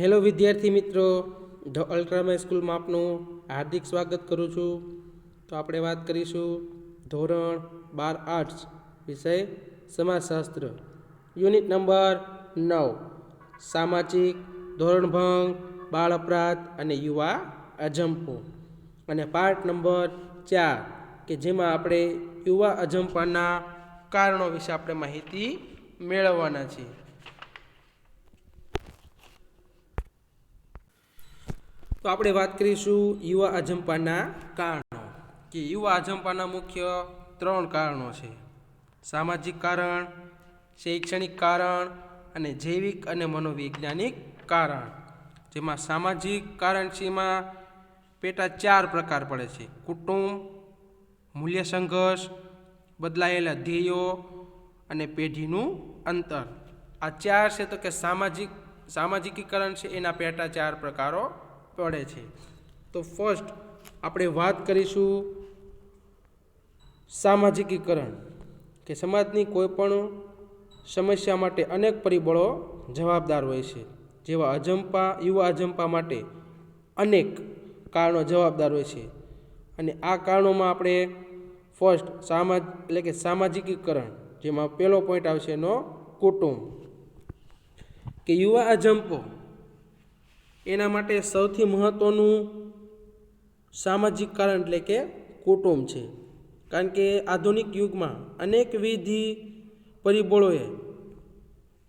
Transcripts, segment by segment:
Hello વિદ્યાર્થી મિત્રો, the અલ્ટ્રામા સ્કૂલમાં આપનું હાર્દિક સ્વાગત કરું છું. તો આપણે વાત કરીશું ધોરણ બાર આર્ટ્સ વિષય સમાજશાસ્ત્ર. યુનિટ નંબર નવ, સામાજિક ધોરણભંગ, બાળ અપરાધ અને યુવા અજંપો. અને પાર્ટ નંબર ચાર, કે જેમાં આપણે યુવા અજંપાના કારણો વિશે આપણે માહિતી મેળવવાના છીએ. તો આપણે વાત કરીશું યુવા અજંપાના કારણો. કે યુવા અજંપાના મુખ્ય ત્રણ કારણો છે. સામાજિક કારણ, શૈક્ષણિક કારણ અને જૈવિક અને મનોવૈજ્ઞાનિક કારણ. જેમાં સામાજિક કારણ છે પેટા ચાર પ્રકાર પડે છે. કુટુંબ, મૂલ્ય સંઘર્ષ, બદલાયેલા ધ્યેયો અને પેઢીનું અંતર. આ ચાર છે તો કે સામાજિક, સામાજિકીકરણ છે, એના પેટા ચાર પ્રકારો પડે છે. તો ફર્સ્ટ આપણે વાત કરીશું સામાજિકીકરણ, કે સમાજની કોઈ પણ સમસ્યા માટે અનેક પરિબળો જવાબદાર હોય છે. જેવા અજંપા, યુવા અજંપા માટે અનેક કારણો જવાબદાર હોય છે. અને આ કારણોમાં આપણે ફર્સ્ટ સામાજ, એટલે કે સામાજિકીકરણ, જેમાં પહેલો પોઈન્ટ આવશે એનો કુટુંબ. કે યુવા અજંપો એના માટે સૌથી મહત્ત્વનું સામાજિક કારણ એટલે કે કુટુંબ છે. કારણ કે આધુનિક યુગમાં અનેકવિધ પરિબળોએ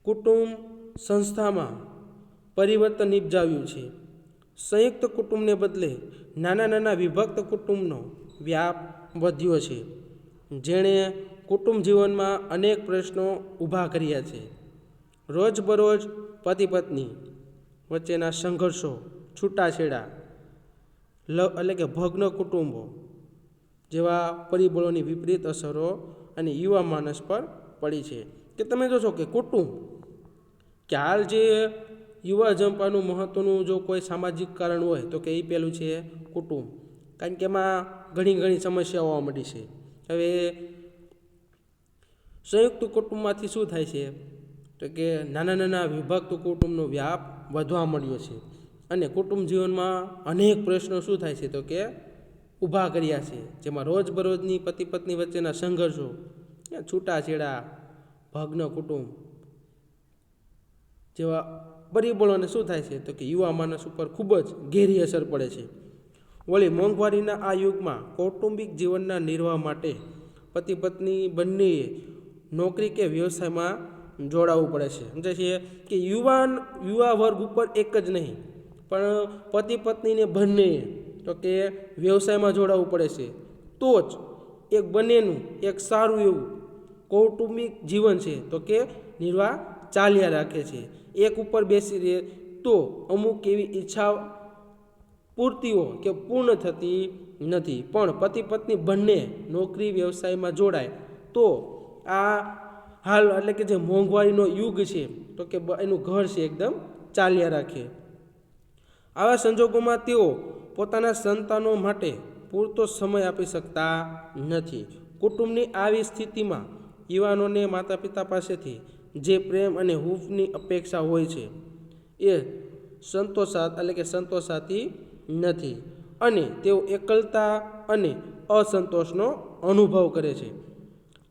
કુટુંબ સંસ્થામાં પરિવર્તન નિપજાવ્યું છે. સંયુક્ત કુટુંબને બદલે નાના નાના વિભક્ત કુટુંબનો વ્યાપ વધ્યો છે. જેણે કુટુંબ જીવનમાં અનેક પ્રશ્નો ઊભા કર્યા છે. રોજબરોજ પતિ પત્ની વચ્ચેના સંઘર્ષો, છૂટાછેડા, લ, એટલે કે ભગ્ન કુટુંબો જેવા પરિબળોની વિપરીત અસરો અને યુવા માનસ પર પડી છે. કે તમે જોશો કે કુટુંબ, કે હાલ જે યુવા જંપાનું મહત્ત્વનું જો કોઈ સામાજિક કારણ હોય, તો કે એ પહેલું છે કુટુંબ. કારણ કે એમાં ઘણી ઘણી સમસ્યાઓ આવવા માંડી છે. હવે સંયુક્ત કુટુંબમાંથી શું થાય છે? તો કે નાના નાના વિભક્ત કુટુંબનો વ્યાપ વધવા મળ્યો છે. અને કુટુંબ જીવનમાં અનેક પ્રશ્નો શું થાય છે તો કે ઊભા કર્યા છે. જેમાં રોજબરોજની પતિ પત્ની વચ્ચેના સંઘર્ષો છૂટાછેડા, ભગ્ન કુટુંબ જેવા પરિબળોને શું થાય છે તો કે યુવા માનસ ઉપર ખૂબ જ ઘેરી અસર પડે છે. વળી મોંઘવારીના આ યુગમાં કૌટુંબિક જીવનના નિર્વાહ માટે પતિ પત્ની બંનેએ નોકરી કે વ્યવસાયમાં જોડાવવું પડે છે. સમજે છે કે યુવાન, યુવા વર્ગ ઉપર એક જ નહીં, પણ પતિ પત્નીને બંને તો કે વ્યવસાયમાં જોડાવવું પડે છે. તો જ એક બંનેનું એક સારું એવું કૌટુંબિક જીવન છે તો કે નિર્વાહ ચાલ્યા રાખે છે. એક ઉપર બેસી રહે તો અમુક એવી ઈચ્છા પૂર્તિઓ કે પૂર્ણ થતી નથી. પણ પતિ પત્ની બંને નોકરી વ્યવસાયમાં જોડાય તો આ હાલ એટલે કે જે મોંઘવારીનો યુગ છે, તો કે એનું ઘર છે એકદમ ચાલ્યા રાખે. આવા સંજોગોમાં તેઓ પોતાના સંતાનો માટે પૂરતો સમય આપી શકતા નથી. કુટુંબની આવી સ્થિતિમાં યુવાનોને માતા પિતા પાસેથી જે પ્રેમ અને હૂફની અપેક્ષા હોય છે, એ સંતોષા, એટલે કે સંતોષાતી નથી. અને તેઓ એકલતા અને અસંતોષનો અનુભવ કરે છે.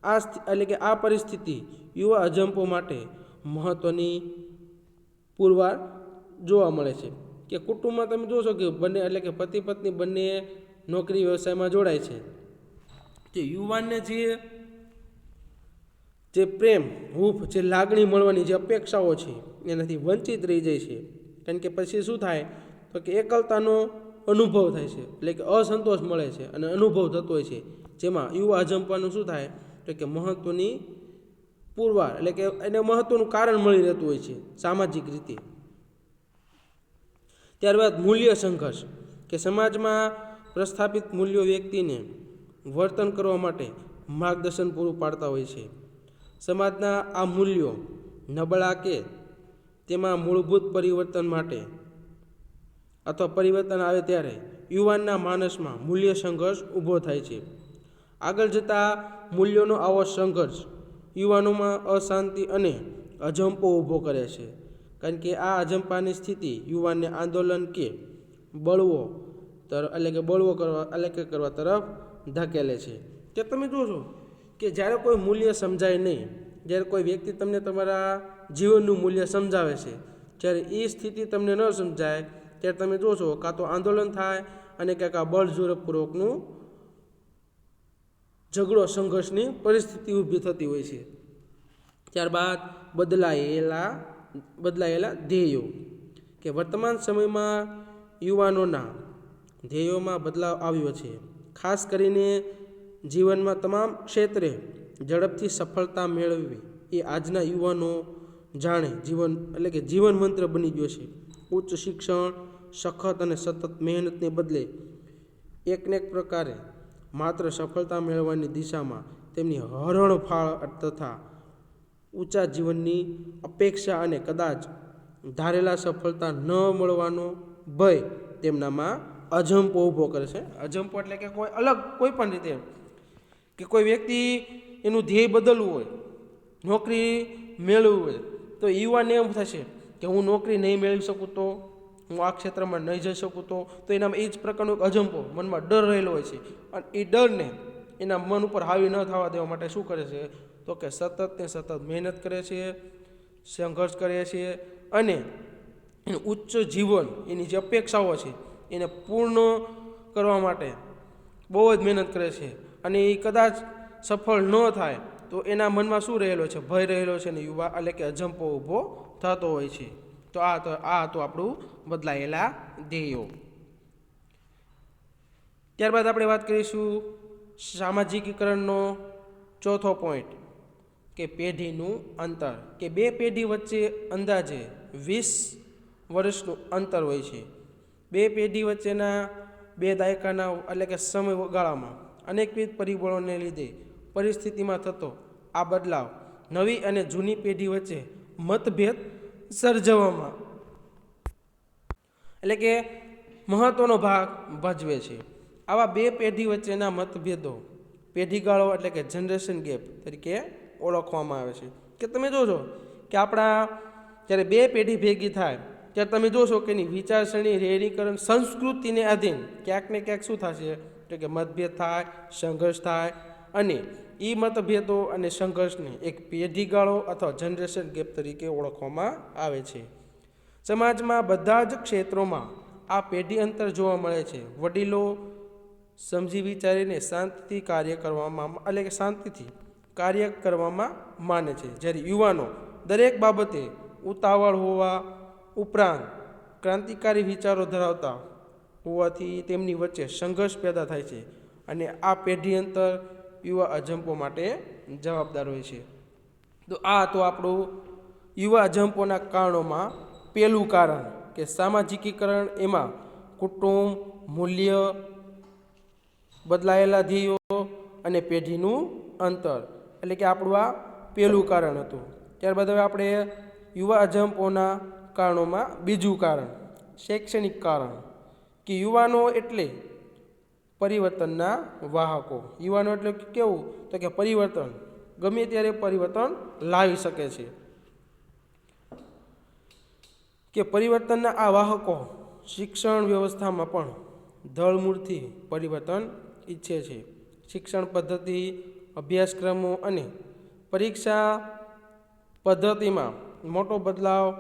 આ એટલે કે આ પરિસ્થિતિ યુવા અજંપો માટે મહત્ત્વની પુરવાર જોવા મળે છે. કે કુટુંબમાં તમે જોશો કે બંને, એટલે કે પતિ પત્ની બંને નોકરી વ્યવસાયમાં જોડાય છે. તે યુવાનને જે જે પ્રેમ, હૂફ, જે લાગણી મળવાની જે અપેક્ષાઓ છે, એનાથી વંચિત રહી જાય છે. કારણ કે પછી શું થાય? તો કે એકલતાનો અનુભવ થાય છે. એટલે કે અસંતોષ મળે છે અને અનુભવ થતો હોય છે. જેમાં યુવા અજંપાનું શું થાય? તો કે મહત્ત્વની પુરવાર, એટલે કે એને મહત્ત્વનું કારણ મળી રહેતું હોય છે, સામાજિક રીતે. ત્યારબાદ મૂલ્ય સંઘર્ષ, કે સમાજમાં પ્રસ્થાપિત મૂલ્યો વ્યક્તિને વર્તન કરવા માટે માર્ગદર્શન પૂરું પાડતા હોય છે. સમાજના આ મૂલ્યો નબળા કે તેમાં મૂળભૂત પરિવર્તન માટે અથવા પરિવર્તન આવે ત્યારે યુવાનના માનસમાં મૂલ્ય સંઘર્ષ ઊભો થાય છે. આગળ જતાં મૂલ્યોનો આવો સંઘર્ષ યુવાનોમાં અશાંતિ અને અજંપો ઊભો કરે છે. કારણ કે આ અજંપાની સ્થિતિ યુવાનને આંદોલન કે બળવો તર, એટલે કે બળવો કરવા, એટલે કે કરવા તરફ ધકેલે છે. કે તમે જોશો કે જ્યારે કોઈ મૂલ્ય સમજાય નહીં, જ્યારે કોઈ વ્યક્તિ તમને તમારા જીવનનું મૂલ્ય સમજાવે છે, જ્યારે એ સ્થિતિ તમને ન સમજાય, ત્યારે તમે જોશો કાં તો આંદોલન થાય અને ક્યાંક આ બળજોરપૂર્વકનું ઝઘડો, સંઘર્ષની પરિસ્થિતિ ઊભી થતી હોય છે. ત્યારબાદ બદલાયેલા બદલાયેલા ધ્યેયો. કે વર્તમાન સમયમાં યુવાનોના ધ્યેયોમાં બદલાવ આવ્યો છે. ખાસ કરીને જીવનમાં તમામ ક્ષેત્રે ઝડપથી સફળતા મેળવવી. એ આજના યુવાનો જાણે જીવન, એટલે કે જીવન મંત્ર બની ગયો છે. ઉચ્ચ શિક્ષણ, સખત અને સતત મહેનતને બદલે એકને એક પ્રકારે માત્ર સફળતા મેળવવાની દિશામાં તેમની હરણફાળ તથા ઊંચા જીવનની અપેક્ષા અને કદાચ ધારેલા સફળતા ન મળવાનો ભય તેમનામાં અજંપો ઊભો કરે છે. અજંપો એટલે કે કોઈ અલગ કોઈ પણ રીતે કે કોઈ વ્યક્તિ એનું ધ્યેય બદલવું હોય, નોકરી મેળવવું હોય, તો યુવાને એમ થશે કે હું નોકરી નહીં મેળવી શકું તો હું આ ક્ષેત્રમાં નહીં જઈ શકું તો તો એનામાં એ જ પ્રકારનો એક અજંપો મનમાં ડર રહેલો હોય છે. અને એ ડરને એના મન ઉપર હાવી ન થવા દેવા માટે શું કરે છે? તો કે સતત ને સતત મહેનત કરે છે, સંઘર્ષ કરે છે અને એનું ઉચ્ચ જીવન, એની જે અપેક્ષાઓ છે, એને પૂર્ણ કરવા માટે બહુ જ મહેનત કરે છે. અને એ કદાચ સફળ ન થાય, તો એના મનમાં શું રહેલો છે? ભય રહેલો છે ને યુવા એટલે કે અજંપો ઊભો થતો હોય છે. તો આ તો આ હતું આપણું બદલાયેલા ધ્યેયો. ત્યારબાદ આપણે વાત કરીશું સામાજિકીકરણનો ચોથો પોઈન્ટ કે પેઢીનું અંતર. કે બે પેઢી વચ્ચે અંદાજે વીસ વર્ષનું અંતર હોય છે. બે પેઢી વચ્ચેના બે દાયકાના એટલે કે સમયગાળામાં અનેકવિધ પરિબળોને લીધે પરિસ્થિતિમાં થતો આ બદલાવ નવી અને જૂની પેઢી વચ્ચે મતભેદ સર્જવામાં. એટલે કે મહત્વનો ભાગ ભજવે છે. આવા બે પેઢી વચ્ચેના મતભેદો, પેઢીગાળો એટલે કે જનરેશન ગેપ તરીકે ઓળખવામાં આવે છે. કે તમે જોજો કે આપણા જ્યારે બે પેઢી ભેગી થાય, ત્યારે તમે જોશો કે એની વિચારસરણી, રેડીકરણ, સંસ્કૃતિને આધીન ક્યાંક ને ક્યાંક શું થશે? એટલે કે મતભેદ થાય, સંઘર્ષ થાય અને એ મતભેદો અને સંઘર્ષને એક પેઢીગાળો અથવા જનરેશન ગેપ તરીકે ઓળખવામાં આવે છે. સમાજમાં બધા જ ક્ષેત્રોમાં આ પેઢી અંતર જોવા મળે છે. વડીલો સમજી વિચારીને શાંતિથી કાર્ય કરવામાં એટલે કે શાંતિથી કાર્ય કરવામાં માને છે. જ્યારે યુવાનો દરેક બાબતે ઉતાવળ હોવા ઉપરાંત ક્રાંતિકારી વિચારો ધરાવતા હોવાથી તેમની વચ્ચે સંઘર્ષ પેદા થાય છે અને આ પેઢી અંતર યુવા અજંપો માટે જવાબદાર હોય છે. તો આ તો આપણું યુવા અજંપોના કારણોમાં પહેલું કારણ કે સામાજિકીકરણ એમાં કુટુંબ, મૂલ્ય, બદલાયેલા ધ્યેયો અને પેઢીનું અંતર. એટલે કે આપણું આ પહેલું કારણ હતું. ત્યારબાદ હવે આપણે યુવા અજંપોના કારણોમાં બીજું કારણ, શૈક્ષણિક કારણ. કે યુવાનો એટલે પરિવર્તનના વાહકો. યુવાનો એટલે કેવું? તો કે પરિવર્તન. ગમે ત્યારે પરિવર્તન લાવી શકે છે. કે પરિવર્તનના આ વાહકો શિક્ષણ વ્યવસ્થામાં પણ ધળમૂળથી પરિવર્તન ઈચ્છે છે. શિક્ષણ પદ્ધતિ, અભ્યાસક્રમો અને પરીક્ષા પદ્ધતિમાં મોટો બદલાવ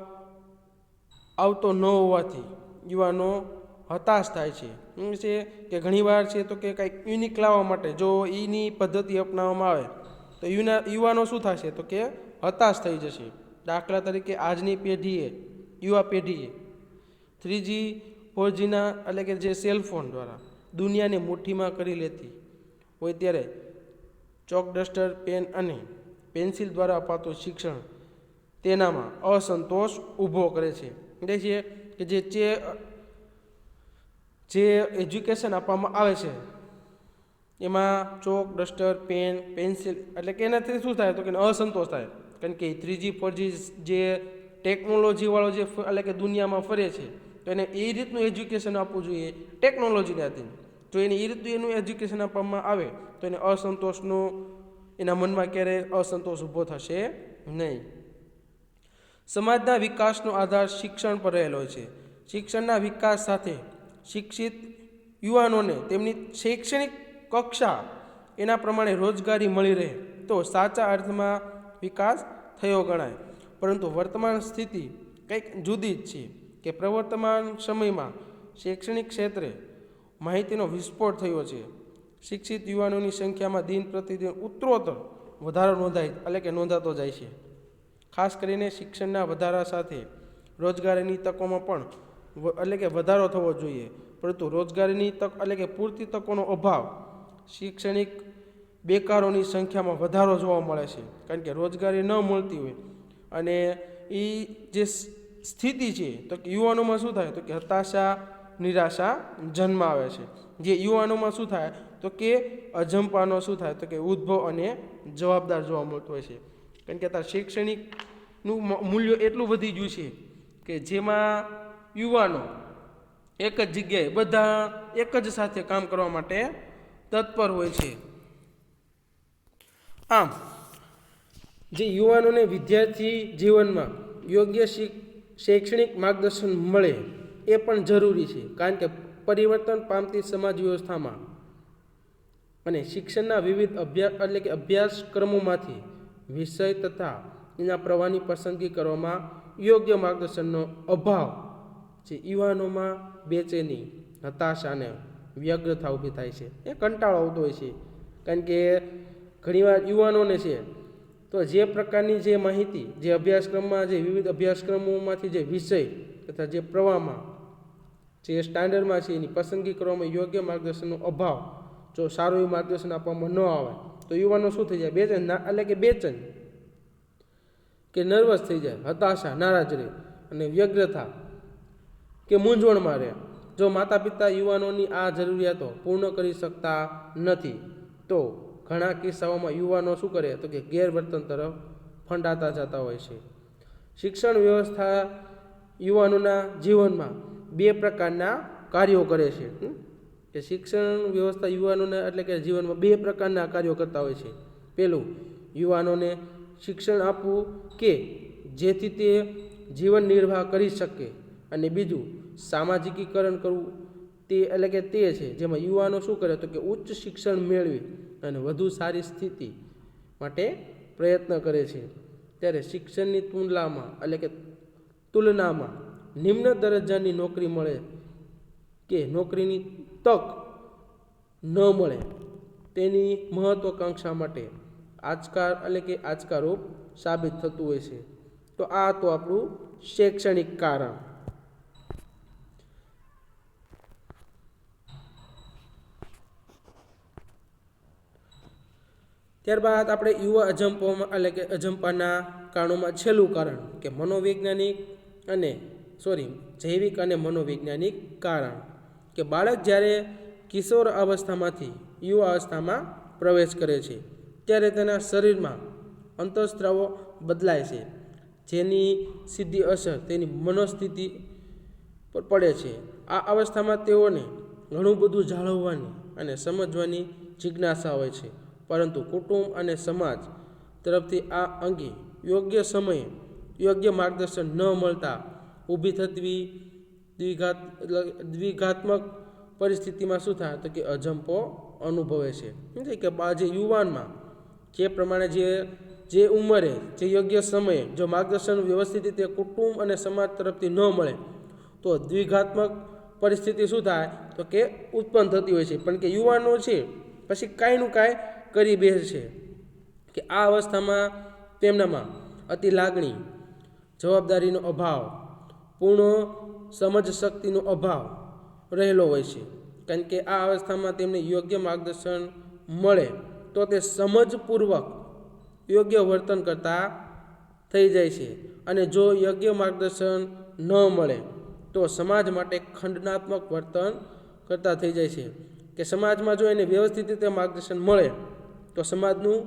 આવતો ન હોવાથી યુવાનો હતાશ થાય છે. એમ છે કે ઘણીવાર છે તો કે કંઈક યુનિક લાવવા માટે, જો એની પદ્ધતિ અપનાવવામાં આવે, તો યુના, યુવાનો શું થશે? તો કે હતાશ થઈ જશે. દાખલા તરીકે આજની પેઢીએ, યુવા પેઢીએ, થ્રીજી, ફોરજીના એટલે કે જે સેલફોન દ્વારા દુનિયાને મુઠ્ઠીમાં કરી લેતી, હોય ત્યારે ચોક ડસ્ટર, પેન અને પેન્સિલ દ્વારા અપાતું શિક્ષણ તેનામાં અસંતોષ ઊભો કરે છે. એટલે છે કે જે જે જે એજ્યુકેશન આપવામાં આવે છે, એમાં ચોક, ડસ્ટર, પેન, પેન્સિલ, એટલે કે એનાથી શું થાય તો કે અસંતોષ થાય. કારણ કે થ્રીજી, ફોરજી જે ટેકનોલોજીવાળો જે એટલે કે દુનિયામાં ફરે છે, તો એને એ રીતનું એજ્યુકેશન આપવું જોઈએ ટેકનોલોજીને આધીન. જો એને એ રીતનું એનું એજ્યુકેશન આપવામાં આવે, તો એને અસંતોષનો, એના મનમાં ક્યારેય અસંતોષ ઊભો થશે નહીં. સમાજના વિકાસનો આધાર શિક્ષણ પર રહેલો છે. શિક્ષણના વિકાસ સાથે શિક્ષિત યુવાનોને તેમની શૈક્ષણિક કક્ષા એના પ્રમાણે રોજગારી મળી રહે તો સાચા અર્થમાં વિકાસ થયો ગણાય. પરંતુ વર્તમાન સ્થિતિ કંઈક જુદી જ છે કે પ્રવર્તમાન સમયમાં શૈક્ષણિક ક્ષેત્રે માહિતીનો વિસ્ફોટ થયો છે. શિક્ષિત યુવાનોની સંખ્યામાં દિન પ્રતિદિન ઉત્તરોત્તર વધારો નોંધાય એટલે કે નોંધાતો જાય છે. ખાસ કરીને શિક્ષણના વધારા સાથે રોજગારીની તકોમાં પણ એટલે કે વધારો થવો જોઈએ. પરંતુ રોજગારીની તક, એટલે કે પૂરતી તકોનો અભાવ શૈક્ષણિક બેકારોની સંખ્યામાં વધારો જોવા મળે છે. કારણ કે રોજગારી ન મળતી હોય. અને એ જે સ્થિતિ છે, તો કે યુવાનોમાં શું થાય? તો કે હતાશા, નિરાશા જન્મ આવે છે. જે યુવાનોમાં શું થાય? તો કે અજંપાનો શું થાય? તો કે ઉદ્ભવ અને જવાબદાર જોવા મળતો હોય છે. કારણ કે અત્યારે શૈક્ષણિકનું મૂલ્ય એટલું વધી ગયું છે કે જેમાં યુવાનો, એક જ જગ્યાએ બધા એક જ સાથે કામ કરવા માટે તત્પર હોય છે. આમ, જે યુવાનોને વિદ્યાર્થી જીવનમાં યોગ્ય શિક, શૈક્ષણિક માર્ગદર્શન મળે એ પણ જરૂરી છે. કારણ કે પરિવર્તન પામતી સમાજ વ્યવસ્થામાં અને શિક્ષણના વિવિધ અભ્યાસ એટલે કે અભ્યાસક્રમોમાંથી વિષય તથા એના પ્રવાહની પસંદગી કરવામાં યોગ્ય માર્ગદર્શનનો અભાવ જે યુવાનોમાં બેચેની હતાશાને વ્યગ્રતા ઊભી થાય છે. એ કંટાળો આવતો હોય છે. કારણ કે ઘણીવાર યુવાનોને છે, તો જે પ્રકારની જે માહિતી, જે અભ્યાસક્રમમાં, જે વિવિધ અભ્યાસક્રમોમાંથી જે વિષય તથા જે પ્રવાહમાં, જે સ્ટાન્ડર્ડમાં છે, એની પસંદગી કરવામાં યોગ્ય માર્ગદર્શનનો અભાવ, જો સારું એવું માર્ગદર્શન આપવામાં ન આવે, તો યુવાનો શું થઈ જાય? બેચેન, ના, એટલે કે બેચેન. કે નર્વસ થઈ જાય, હતાશા, નારાજ રહે અને વ્યગ્રતા કે મૂંઝવણમાં રહે જો માતા પિતા યુવાનોની આ જરૂરિયાતો પૂર્ણ કરી શકતા નથી, તો ઘણા કિસ્સાઓમાં યુવાનો શું કરે? તો કે ગેરવર્તન તરફ ફંડાતા જતા હોય છે. શિક્ષણ વ્યવસ્થા યુવાનોના જીવનમાં બે પ્રકારના કાર્યો કરે છે? કે શિક્ષણ વ્યવસ્થા યુવાનોને એટલે કે જીવનમાં બે પ્રકારના કાર્યો કરતા હોય છે. પહેલું યુવાનોને શિક્ષણ આપવું કે જેથી તે જીવન નિર્વાહ કરી શકે. અને બીજું, સામાજિકીકરણ કરવું. તે એટલે કે તે છે, જેમાં યુવાનો શું કરે તો કે ઉચ્ચ શિક્ષણ મેળવી અને વધુ સારી સ્થિતિ માટે પ્રયત્ન કરે છે. ત્યારે શિક્ષણની તુલનામાં, એટલે કે તુલનામાં નિમ્ન દરજ્જાની નોકરી મળે કે નોકરીની તક ન મળે, તેની મહત્વકાંક્ષા માટે આજકાર, એટલે કે આજકારૂપ સાબિત થતું હોય છે. તો આ તો આપણું શૈક્ષણિક કારણ. ત્યારબાદ આપણે યુવા અજંપોમાં એટલે કે અજંપાના કારણોમાં છેલ્લું કારણ કે મનોવૈજ્ઞાનિક અને સોરી જૈવિક અને મનોવૈજ્ઞાનિક કારણ કે બાળક જ્યારે કિશોર અવસ્થામાંથી યુવા અવસ્થામાં પ્રવેશ કરે છે, ત્યારે તેના શરીરમાં અંતઃસ્ત્રાવો બદલાય છે, જેની સીધી અસર તેની મનોસ્થિતિ પર પડે છે. આ અવસ્થામાં તેઓને ઘણું બધું જાળવવાની અને સમજવાની જિજ્ઞાસા હોય છે. પરંતુ કુટુંબ અને સમાજ તરફથી આ અંગે યોગ્ય સમયે યોગ્ય માર્ગદર્શન ન મળતા ઊભી થતી દ્વિઘાત દ્વિઘાત્મક પરિસ્થિતિમાં શું થાય તો કે અજંપો અનુભવે છે. સમજે કે જે યુવાનમાં જે પ્રમાણે જે જે ઉંમરે, જે યોગ્ય સમયે જો માર્ગદર્શન વ્યવસ્થિત રીતે કુટુંબ અને સમાજ તરફથી ન મળે તો દ્વિઘાત્મક પરિસ્થિતિ શું થાય તો કે ઉત્પન્ન થતી હોય છે. પણ કે યુવાનો છે, પછી કાંઈનું કાંઈ કરી બેસે છે કે આ અવસ્થામાં તેમનામાં અતિ લાગણી, જવાબદારીનો અભાવ, પૂર્ણ સમજ શક્તિનો અભાવ રહેલો હોય છે. કારણ કે આ અવસ્થામાં તેમને યોગ્ય માર્ગદર્શન મળે તો તે સમજપૂર્વક યોગ્ય વર્તન કરતા થઈ જાય છે અને જો યોગ્ય માર્ગદર્શન ન મળે તો સમાજ માટે ખંડનાત્મક વર્તન કરતા થઈ જાય છે. કે સમાજમાં જો એને વ્યવસ્થિત રીતે માર્ગદર્શન મળે તો સમાજનું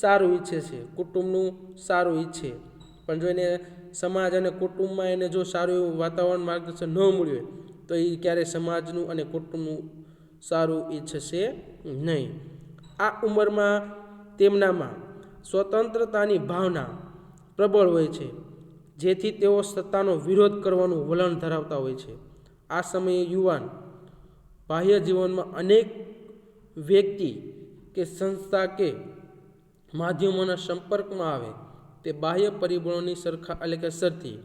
સારું ઈચ્છે છે, કુટુંબનું સારું ઈચ્છે. પણ જો એને સમાજ અને કુટુંબમાં એને જો સારું એવું વાતાવરણ માર્ગદર્શન ન મળ્યું તો એ ક્યારેય સમાજનું અને કુટુંબનું સારું ઈચ્છશે નહીં. આ ઉંમરમાં તેમનામાં સ્વતંત્રતાની ભાવના પ્રબળ હોય છે, જેથી તેઓ સત્તાનો વિરોધ કરવાનું વલણ ધરાવતા હોય છે. આ સમયે યુવાન બાહ્ય જીવનમાં અનેક વ્યક્તિ કે સંસ્થા કે માધ્યમોના સંપર્કમાં આવે તે બાહ્ય પરિબળોની સરખા એટલે કે સરથી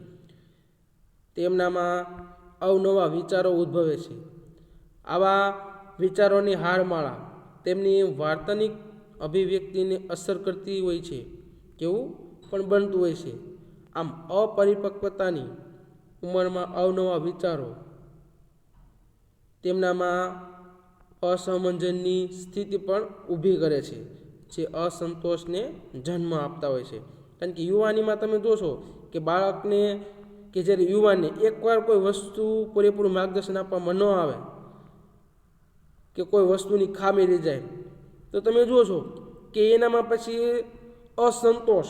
તેમનામાં અવનવા વિચારો ઉદ્ભવે છે. આવા વિચારોની હારમાળા તેમની વાર્તનિક અભિવ્યક્તિને અસર કરતી હોય છે, કેવું પણ બનતું હોય છે. આમ અપરિપક્વતાની ઉંમરમાં અવનવા વિચારો તેમનામાં અસમંજનની સ્થિતિ પણ ઊભી કરે છે, જે અસંતોષને જન્મ આપતા હોય છે. કારણ કે યુવાનીમાં તમે જોશો કે બાળકને, કે જ્યારે યુવાનને એકવાર કોઈ વસ્તુ પૂરેપૂરું માર્ગદર્શન આપવામાં ન આવે, કે કોઈ વસ્તુની ખામી રહી જાય, તો તમે જોશો કે એનામાં પછી અસંતોષ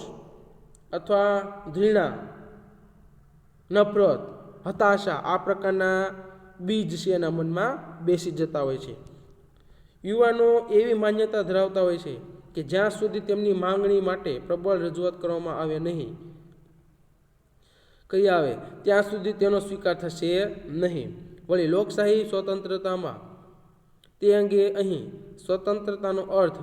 અથવા ઘૃણા, નફરત, હતાશા આ પ્રકારના બીજ છે એના મનમાં બેસી જતા હોય છે. યુવાનો એવી માન્યતા ધરાવતા હોય છે કે જ્યાં સુધી તેમની માંગણી માટે પ્રબળ રજૂઆત કરવામાં આવે નહીં, કહી આવે, ત્યાં સુધી તેનો સ્વીકાર થશે નહીં. વળી લોકશાહી સ્વતંત્રતામાં, તે અંગે અહીં સ્વતંત્રતાનો અર્થ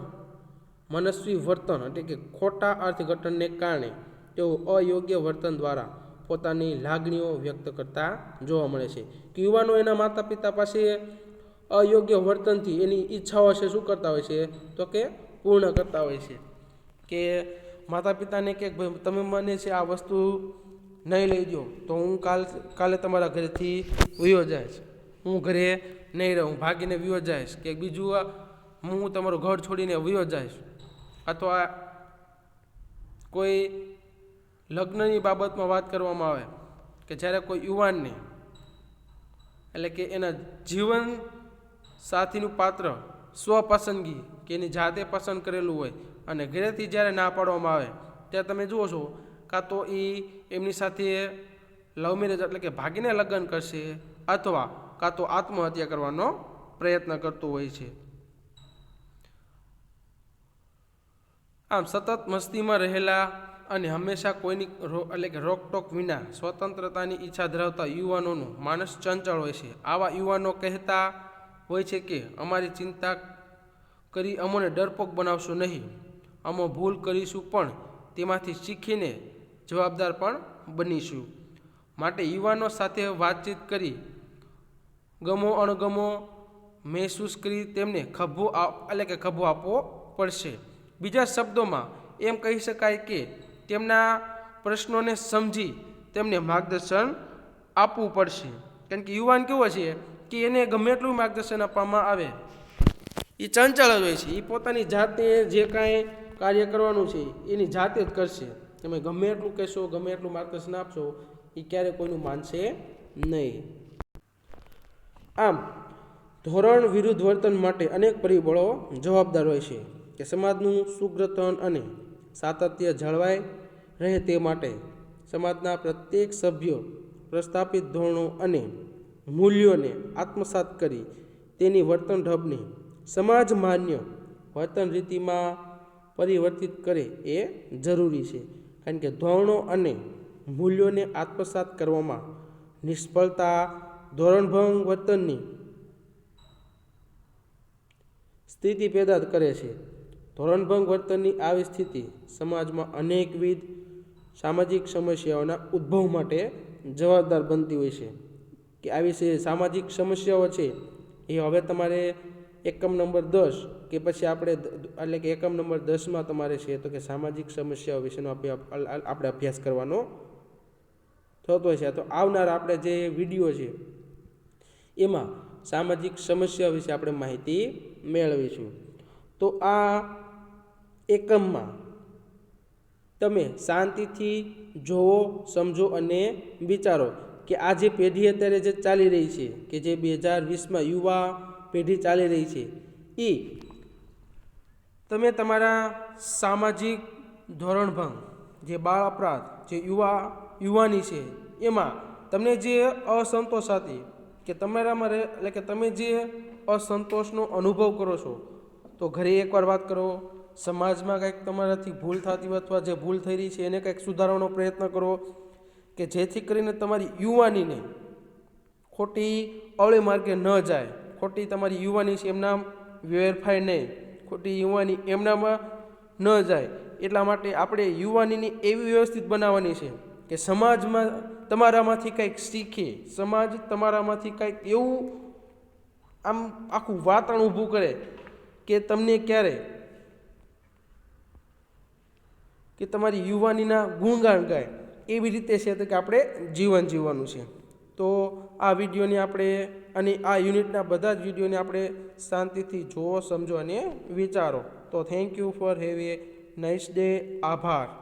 મનસ્વી વર્તન એટલે કે ખોટા અર્થઘટનને કારણે તેઓ અયોગ્ય વર્તન દ્વારા પોતાની લાગણીઓ વ્યક્ત કરતા જોવા મળે છે. કે યુવાનો એના માતા પિતા પાસે અયોગ્ય વર્તનથી એની ઈચ્છાઓ છે શું કરતા હોય છે? તો કે પૂર્ણ કરતા હોય છે. કે માતા પિતાને કે ભાઈ, તમે મને છે આ વસ્તુ નહીં લઈ દો તો હું કાલ, કાલે તમારા ઘરેથી વયો જઈશ. હું ઘરે નહીં રહું, ભાગીને વયો જઈશ. કે બીજું હું તમારું ઘર છોડીને વયો જઈશ. અથવા કોઈ લગ્નની બાબતમાં વાત કરવામાં આવે, કે જ્યારે કોઈ યુવાનને, એટલે કે એના જીવન સાથીનું પાત્ર સ્વપસંદગી કે એની જાતે પસંદ કરેલું હોય અને ઘરેથી જ્યારે ના પાડવામાં આવે ત્યારે તમે જુઓ છો, કાં તો એ એમની સાથે લવ મેરેજ એટલે કે ભાગીને લગ્ન કરશે અથવા કાં તો આત્મહત્યા કરવાનો પ્રયત્ન કરતો હોય છે. આમ સતત મસ્તીમાં રહેલા અને હંમેશા કોઈની એટલે કે રોકટોક વિના સ્વતંત્રતાની ઈચ્છા ધરાવતા યુવાનોનું માનસ ચંચળ હોય છે. આવા યુવાનો કહેતા હોય છે કે અમારી ચિંતા કરી અમોને ડરપોક બનાવશો નહીં. અમો ભૂલ કરીશું પણ તેમાંથી શીખીને જવાબદાર પણ બનીશું. માટે યુવાનો સાથે વાતચીત કરી ગમો અણગમો મહેસૂસ કરી તેમને ખભો એટલે કે ખભો આપવો પડશે. બીજા શબ્દોમાં એમ કહી શકાય કે તેમના પ્રશ્નોને સમજી તેમને માર્ગદર્શન આપવું પડશે. કારણ કે યુવાન કેવો છે? કે એને ગમે એટલું માર્ગદર્શન આપવામાં આવે. એ ચંચળ જ હોય છે. એ પોતાની જાતે જે કાંઈ કાર્ય કરવાનું છે, એની જાતે જ કરશે. તમે ગમે એટલું કહેશો, ગમે એટલું માર્ગદર્શન આપશો એ ક્યારેય કોઈનું માનશે નહીં. આમ, ધોરણ વિરુદ્ધ વર્તન માટે અનેક પરિબળો જવાબદાર હોય છે કે સમાજનું સુગ્રથન અને સાતત્ય જળવાય રહે તે માટે સમાજના પ્રત્યેક સભ્યો પ્રસ્થાપિત ધોરણો અને મૂલ્યોને આત્મસાત કરી તેની વર્તન ઢબને સમાજ માન્ય વર્તન રીતિમાં પરિવર્તિત કરે એ જરૂરી છે. કારણ કે ધોરણો અને મૂલ્યોને આત્મસાત કરવામાં નિષ્ફળતા ધોરણભંગ વર્તનની સ્થિતિ પેદા કરે છે. ધોરણભંગ વર્તનની આવી સ્થિતિ સમાજમાં અનેકવિધ સામાજિક સમસ્યાઓના ઉદ્ભવ માટે જવાબદાર બનતી હોય છે. કે આવી છે સામાજિક સમસ્યાઓ છે, એ હવે તમારે એકમ નંબર દસ કે પછી આપણે એટલે કે એકમ નંબર દસમાં તમારે છે તો કે સામાજિક સમસ્યાઓ વિશેનો આપણે અભ્યાસ કરવાનો થતો છે. તો આવનાર આપણે જે વીડિયો છે, એમાં સામાજિક સમસ્યા વિશે આપણે માહિતી મેળવીશું. તો આ એકમમાં તમે શાંતિથી જોવો સમજો અને વિચારો. કે આ જે પેઢી અત્યારે જે ચાલી રહી છે, કે જે બે હજાર વીસમાં યુવા પેઢી ચાલી રહી છે એ તમે તમારા સામાજિક ધોરણભંગ, જે બાળ અપરાધ, જે યુવા, યુવાની છે, એમાં તમને જે અસંતોષ હતી કે તમારામાં રહે, એટલે કે તમે જે અસંતોષનો અનુભવ કરો છો, તો ઘરે એકવાર વાત કરો, સમાજમાં કંઈક તમારાથી ભૂલ થતી અથવા જે ભૂલ થઈ રહી છે, એને કંઈક સુધારવાનો પ્રયત્ન કરો કે જેથી કરીને તમારી યુવાનીને ખોટી અવળી માર્ગે ન જાય. ખોટી તમારી યુવાની છે એમના વેરફાય નહીં. ખોટી યુવાની એમનામાં ન જાય. એટલા માટે આપણે યુવાનીની એવી વ્યવસ્થિત બનાવવાની છે કે સમાજમાં તમારામાંથી કંઈક શીખે. સમાજ તમારામાંથી કંઈક એવું આમ આખું વાતાવરણ ઊભું કરે કે તમને ક્યારે કે તમારી યુવાનીના ગુણગાન ગાય. એવી રીતે છે કે આપણે જીવન જીવવાનું છે. તો આ વિડીયોને આપણે અને આ યુનિટના બધા જ વિડીયોને આપણે શાંતિથી જુઓ, સમજો અને વિચારો. તો thank you for have a nice day આભાર.